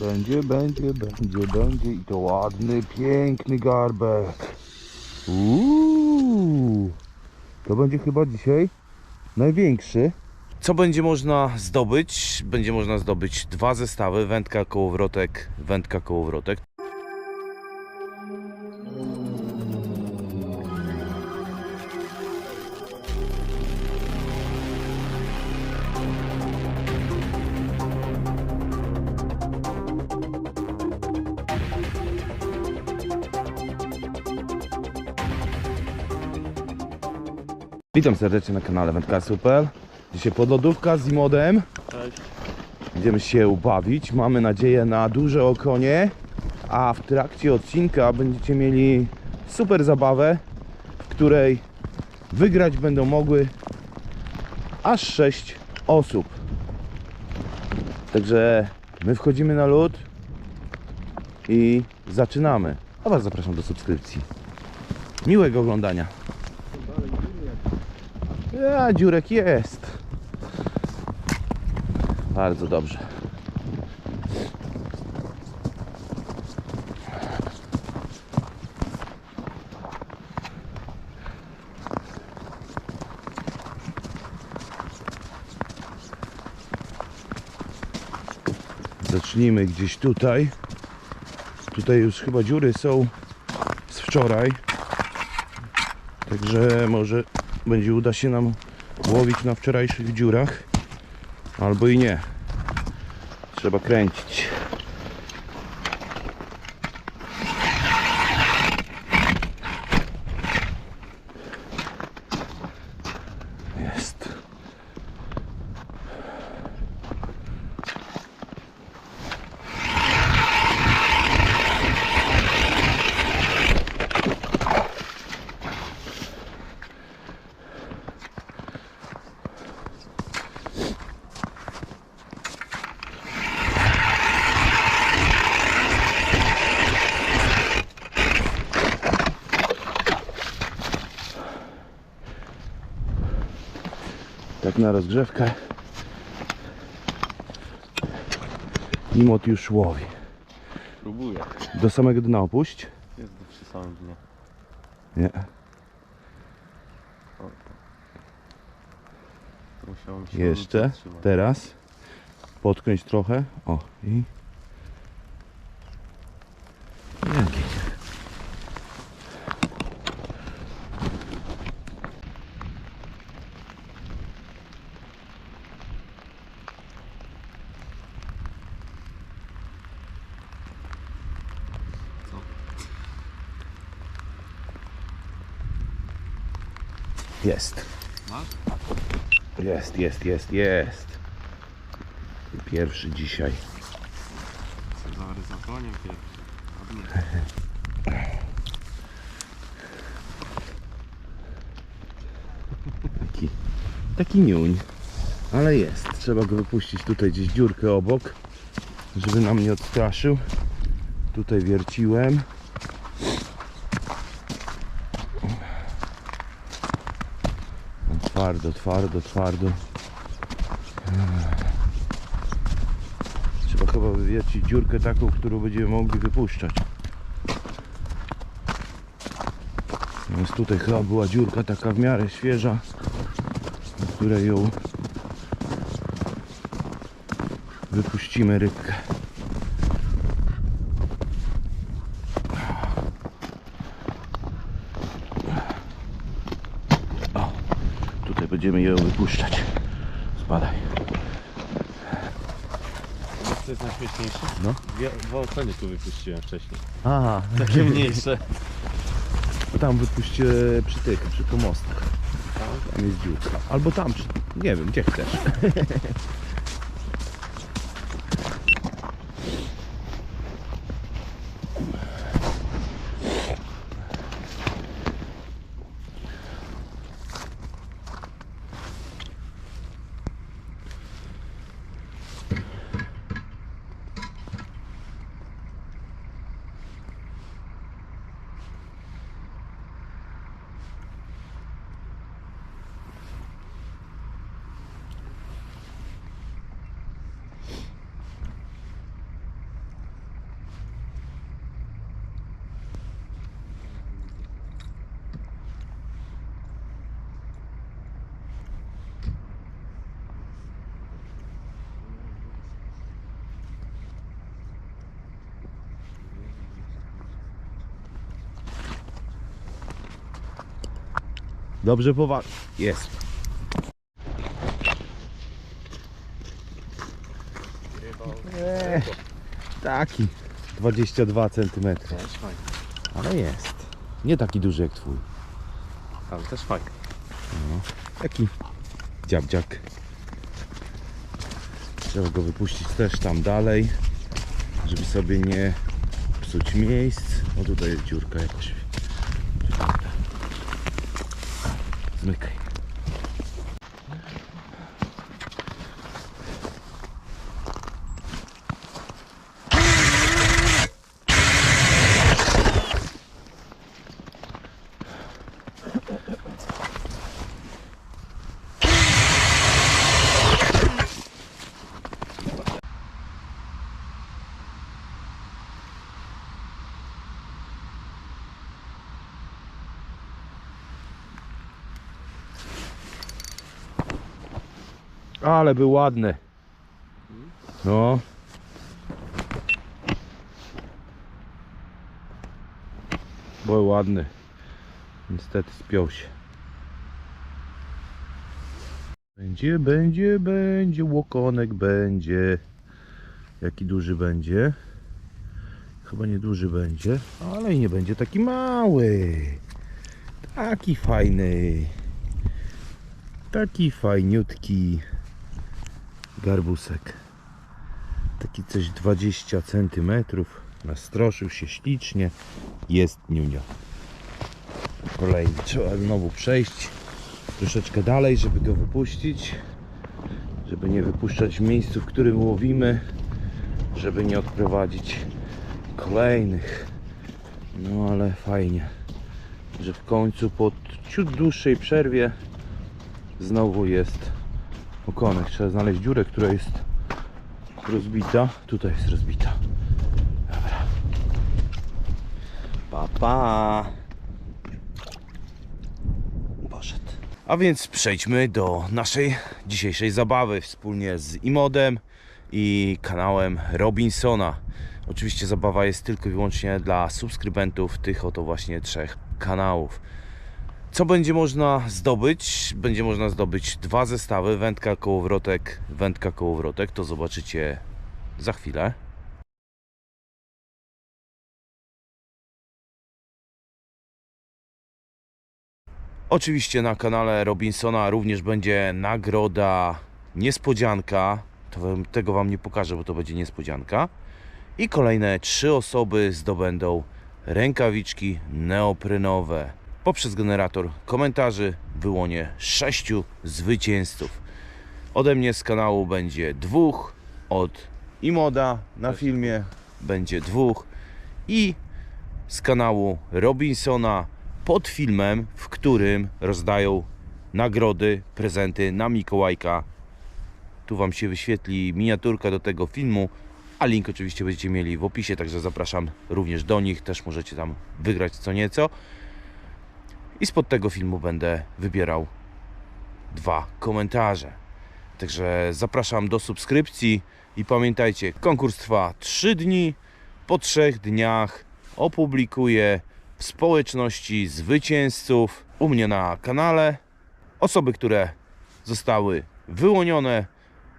Będzie, będzie, będzie, będzie i to ładny, piękny garbek. Uuu, to będzie chyba dzisiaj największy. Co będzie można zdobyć? Będzie można zdobyć dwa zestawy, wędka kołowrotek, wędka kołowrotek. Witam serdecznie na kanale Wędkarstwo.pl Dzisiaj podlodówka z modem. Cześć. Będziemy się ubawić. Mamy nadzieję na duże okonie. A w trakcie odcinka będziecie mieli super zabawę, w której wygrać będą mogły aż 6 osób. Także my wchodzimy na lód i zaczynamy. A Was zapraszam do subskrypcji. Miłego oglądania. A, dziurek jest. Bardzo dobrze. Zacznijmy gdzieś tutaj. Tutaj już chyba dziury są z wczoraj. Także może będzie uda się nam łowić na wczorajszych dziurach. Albo i nie. Trzeba kręcić. Jest. Tak na rozgrzewkę. Imot już łowi. Próbuję. Do samego dna opuść. Jest przy samym dnie. Nie. O, to musiałem się Jeszcze. Teraz. Podkręć trochę. O i. Jest. Jest, jest, jest, jest. Pierwszy dzisiaj. Za pierwszy. Taki, taki niuń. Ale jest. Trzeba go wypuścić tutaj gdzieś dziurkę obok, żeby nam nie odstraszył. Tutaj wierciłem. Twardo, twardo, twardo. Trzeba chyba wywiercić dziurkę taką, którą będziemy mogli wypuszczać. Więc tutaj chyba była dziurka taka w miarę świeża, w której ją wypuścimy rybkę. O, tutaj będziemy ją wypuszczać. Spadaj. Co jest najśmieszniejsze? No. Dwie, dwa oceny tu wypuściłem wcześniej. Aha, Takie mniejsze. tam wypuść e, przy tych, przy pomostach. Tam jest dziurka. Albo tam, przy, nie wiem, gdzie chcesz. Dobrze powal. Jest. Eee, taki. 22 cm. Też. Ale jest. Nie taki duży jak twój. Ale też fajnie. Taki dziabdziak. Trzeba go wypuścić też tam dalej, żeby sobie nie psuć miejsc. O tutaj jest dziurka jakaś. Zmykaj. Ale był ładny. No. Był ładny. Niestety spiął się. Będzie, będzie, będzie, łokonek będzie. Jaki duży będzie? Chyba nie duży będzie, ale i nie będzie taki mały. Taki fajny. Taki fajniutki garbusek. Taki coś 20 cm. Nastroszył się ślicznie. Jest niunio. Kolejny. Trzeba znowu przejść troszeczkę dalej, żeby go wypuścić. Żeby nie wypuszczać w miejscu, w którym łowimy. Żeby nie odprowadzić kolejnych. No ale fajnie, że w końcu po ciut dłuższej przerwie znowu jest okonek. Trzeba znaleźć dziurę, która jest rozbita. Tutaj jest rozbita. Dobra. Pa, pa. Poszedł. A więc przejdźmy do naszej dzisiejszej zabawy wspólnie z Imodem i kanałem Robinsona. Oczywiście zabawa jest tylko i wyłącznie dla subskrybentów tych oto właśnie trzech kanałów. Co będzie można zdobyć? Będzie można zdobyć dwa zestawy, wędka kołowrotek, wędka kołowrotek, to zobaczycie za chwilę. Oczywiście na kanale Robinsona również będzie nagroda niespodzianka. To tego Wam nie pokażę, bo to będzie niespodzianka. I kolejne trzy osoby zdobędą rękawiczki neoprynowe. Poprzez generator komentarzy wyłonię sześciu zwycięzców. Ode mnie z kanału będzie dwóch, od Imoda na filmie będzie dwóch i z kanału Robinsona pod filmem, w którym rozdają nagrody, prezenty na Mikołajka. Tu Wam się wyświetli miniaturka do tego filmu, a link oczywiście będziecie mieli w opisie, także zapraszam również do nich, też możecie tam wygrać co nieco. I spod tego filmu będę wybierał dwa komentarze. Także zapraszam do subskrypcji i pamiętajcie, konkurs trwa 3 dni. Po trzech dniach opublikuję w społeczności zwycięzców u mnie na kanale. Osoby, które zostały wyłonione,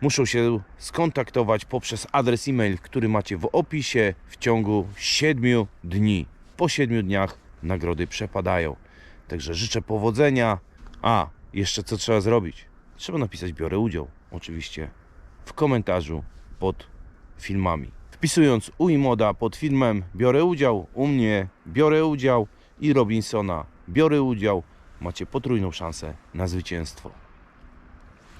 muszą się skontaktować poprzez adres e-mail, który macie w opisie w ciągu 7 dni. Po 7 dniach nagrody przepadają. Także życzę powodzenia. A, jeszcze co trzeba zrobić? Trzeba napisać biorę udział, oczywiście, w komentarzu pod filmami. Wpisując u Imoda pod filmem biorę udział, u mnie biorę udział i Robinsona biorę udział, macie potrójną szansę na zwycięstwo.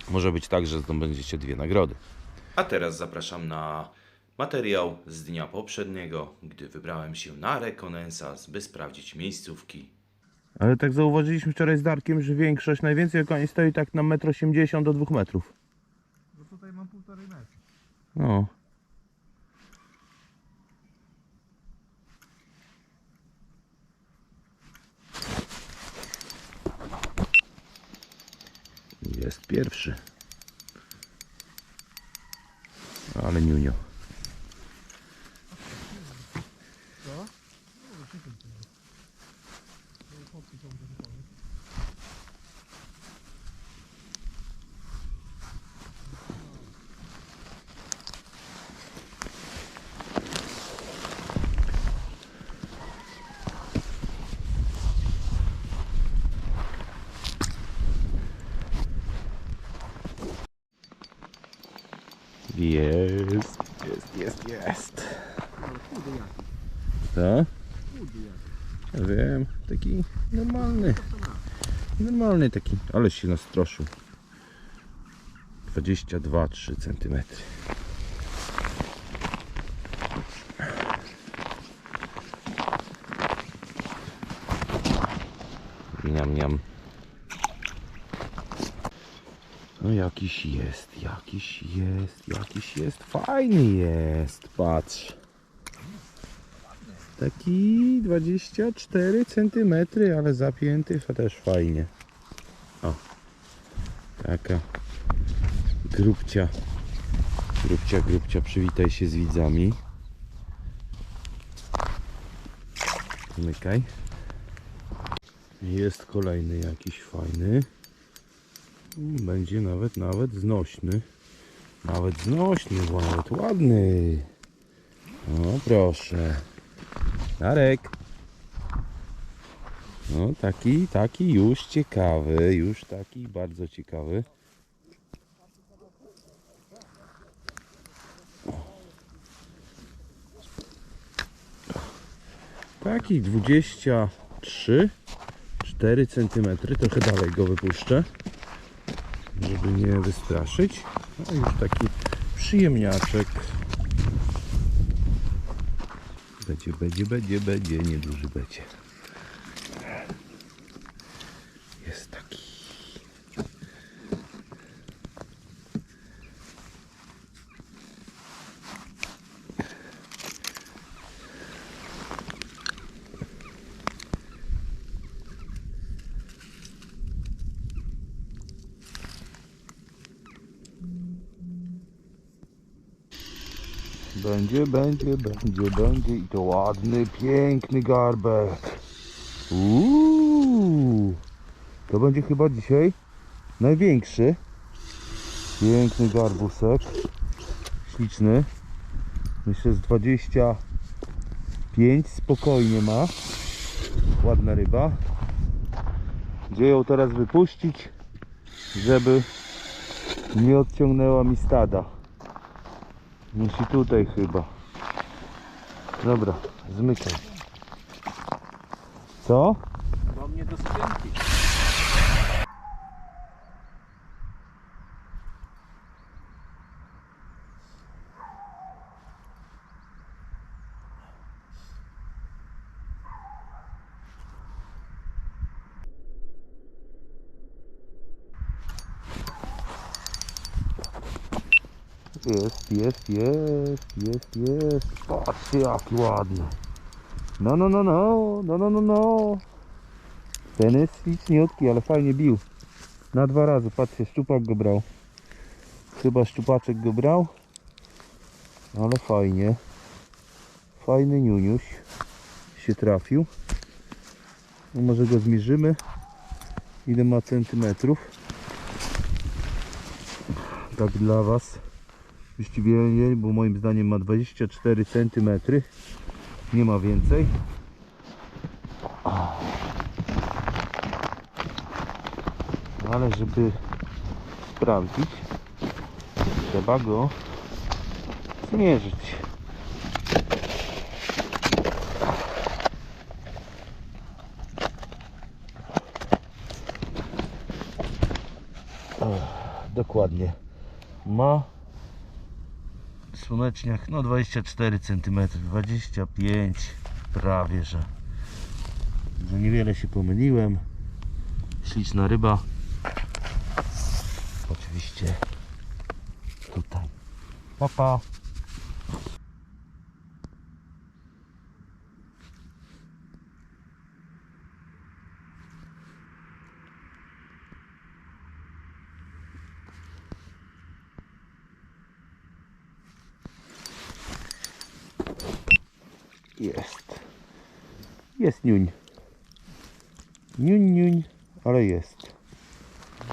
Może być tak, że zdobędziecie dwie nagrody. A teraz zapraszam na materiał z dnia poprzedniego, gdy wybrałem się na rekonesans, by sprawdzić miejscówki. Ale tak zauważyliśmy wczoraj z Darkiem, że większość, najwięcej okoni stoi tak na 1,80 m do 2 metrów. No tutaj mam półtorej metra. No. Jest pierwszy. Ale niunio. Jest, jest, jest, jest. Co? Wiem, taki normalny. Normalny taki, ale się nastroszył. 22-3 cm. Niam, niam. No jakiś jest, jakiś jest, jakiś jest. Fajny jest, patrz. Taki 24 cm, ale zapięty to też fajnie. O, taka grubcia. Grubcia, grubcia, przywitaj się z widzami. Zamykaj. Jest kolejny jakiś fajny. Będzie nawet, nawet znośny. Nawet znośny, bo nawet ładny. O, proszę. Darek. No, taki, taki już ciekawy, już taki bardzo ciekawy. Taki 23 4 cm, trochę dalej go wypuszczę, żeby nie wystraszyć. No już taki przyjemniaczek. Będzie, będzie, będzie, będzie, nieduży będzie. Jest taki. Będzie, będzie, będzie, będzie i to ładny, piękny garbek. Uuu, to będzie chyba dzisiaj największy. Piękny garbusek. Śliczny. Myślę z 25 spokojnie ma. Ładna ryba. Gdzie ją teraz wypuścić, żeby nie odciągnęła mi stada. Musi tutaj chyba. Dobra, zmykaj. Co? Do mnie do skrzynki. Jest, jest, jest, jest, jest. Patrzcie jaki ładny. No, no, no, no, no, no, no, no. Ten jest śliczniutki, ale fajnie bił. Na dwa razy, patrzcie, szczupak go brał. Chyba szczupaczek go brał. Ale fajnie. Fajny niuniuś się trafił. No może go zmierzymy. Ile ma centymetrów. Tak dla Was. Właściwie nie, bo moim zdaniem ma 24 cm. Nie ma więcej. Ale żeby sprawdzić, trzeba go zmierzyć. Dokładnie. Ma słoneczniach no 24 cm 25 prawie że że niewiele się pomyliłem. Śliczna ryba. Oczywiście tutaj. Papa. Jest. Niuń. Niuń, niuń, ale jest.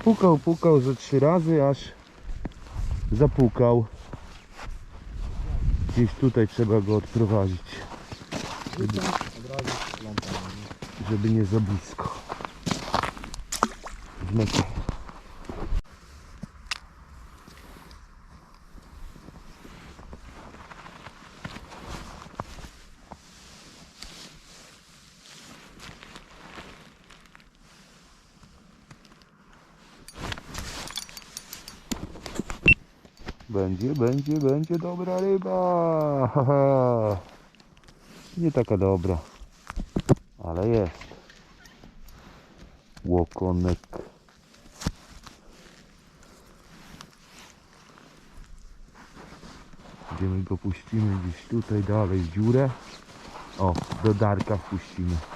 Pukał, pukał ze trzy razy, aż zapukał. Gdzieś tutaj trzeba go odprowadzić, plątam. żeby nie za blisko. Zmykaj. Będzie, będzie, będzie dobra ryba. Nie taka dobra, ale jest. Łokonek. Gdzie my go puścimy? Gdzieś tutaj dalej w dziurę. O, do Darka wpuścimy.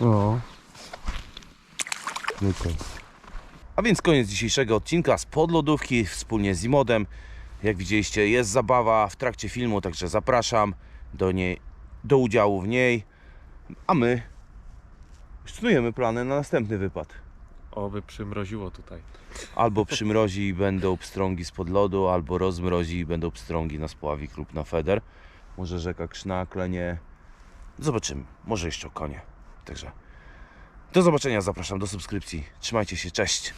No. Czekaj. A więc koniec dzisiejszego odcinka z podlodówki wspólnie z Imodem. Jak widzieliście jest zabawa w trakcie filmu, także zapraszam do niej, do udziału w niej. A my snujemy plany na następny wypad. Oby przymroziło tutaj. Albo przymrozi i będą pstrągi spod lodu, albo rozmrozi i będą pstrągi na spławik lub na feder. Może rzeka Krzna, klenie. Zobaczymy. Może jeszcze konie. Także do zobaczenia, zapraszam do subskrypcji. Trzymajcie się, cześć.